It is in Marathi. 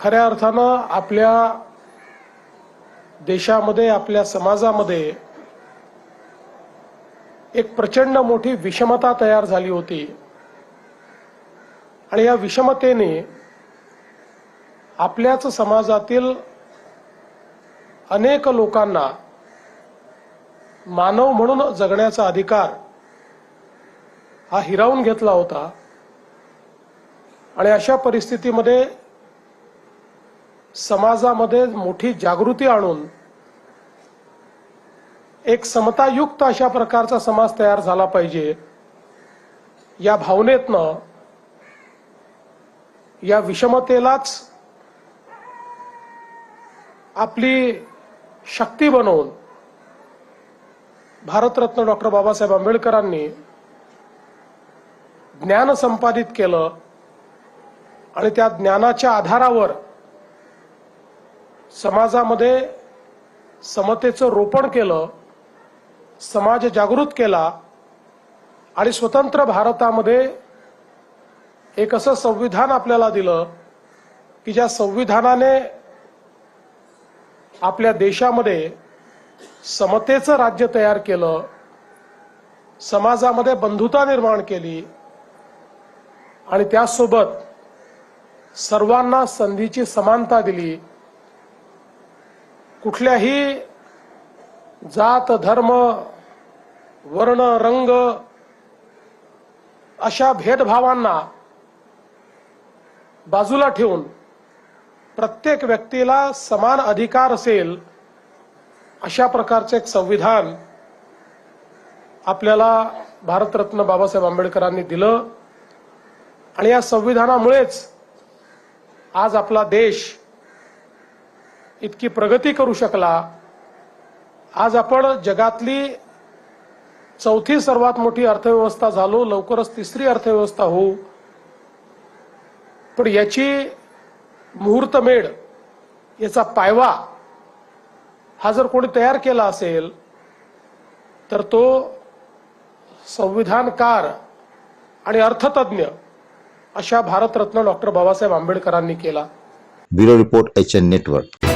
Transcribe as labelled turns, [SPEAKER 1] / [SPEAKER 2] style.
[SPEAKER 1] खऱ्या अर्थानं आपल्या देशामध्ये आपल्या समाजामध्ये एक प्रचंड मोठी विषमता तयार झाली होती. आणि या विषमतेने आपल्याच समाजातील अनेक लोकांना मानव म्हणून जगण्याचा अधिकार हा हिरावून घेतला होता. आणि अशा परिस्थितीमध्ये समाजामध्ये मोठी जागृती आणून एक समतायुक्त अशा प्रकारचा समाज तयार झाला पाहिजे. या भावनेतनं या विषमतेलाच आपली शक्ती बनवून भारतरत्न डॉक्टर बाबासाहेब आंबेडकरांनी ज्ञान संपादित केलं आणि त्या ज्ञानाच्या आधारावर समाजामध्ये समतेचं रोपण केलं समाज जागृत केला आणि स्वतंत्र भारतामध्ये एक असं संविधान आपल्याला दिलं की ज्या संविधानाने आपल्या देशामध्ये समतेचं राज्य तयार केलं समाजामध्ये बंधुता निर्माण केली आणि त्यासोबत सर्वांना संधीची समानता दिली कुठल्याही जात धर्म वर्ण रंग अशा भेदभावांना बाजूला ठेवून प्रत्येक व्यक्तीला समान अधिकार असेल अशा प्रकारचे एक संविधान आपल्याला भारतरत्न बाबासाहेब आंबेडकरांनी दिलं. आणि या संविधानामुळेच आज आपला देश इतकी प्रगती करू शकला. आज आपण जगातली चौथी सर्वात मोठी अर्थव्यवस्था झालो लवकरच तिसरी अर्थव्यवस्था होऊ. पण याची मुहूर्तमेढ याचा पायवा हा जर कोणी तयार केला असेल तर तो संविधानकार आणि अर्थतज्ञ अशा भारतरत्न डॉक्टर बाबासाहेब आंबेडकरांनी केला.
[SPEAKER 2] Bureau report H N network.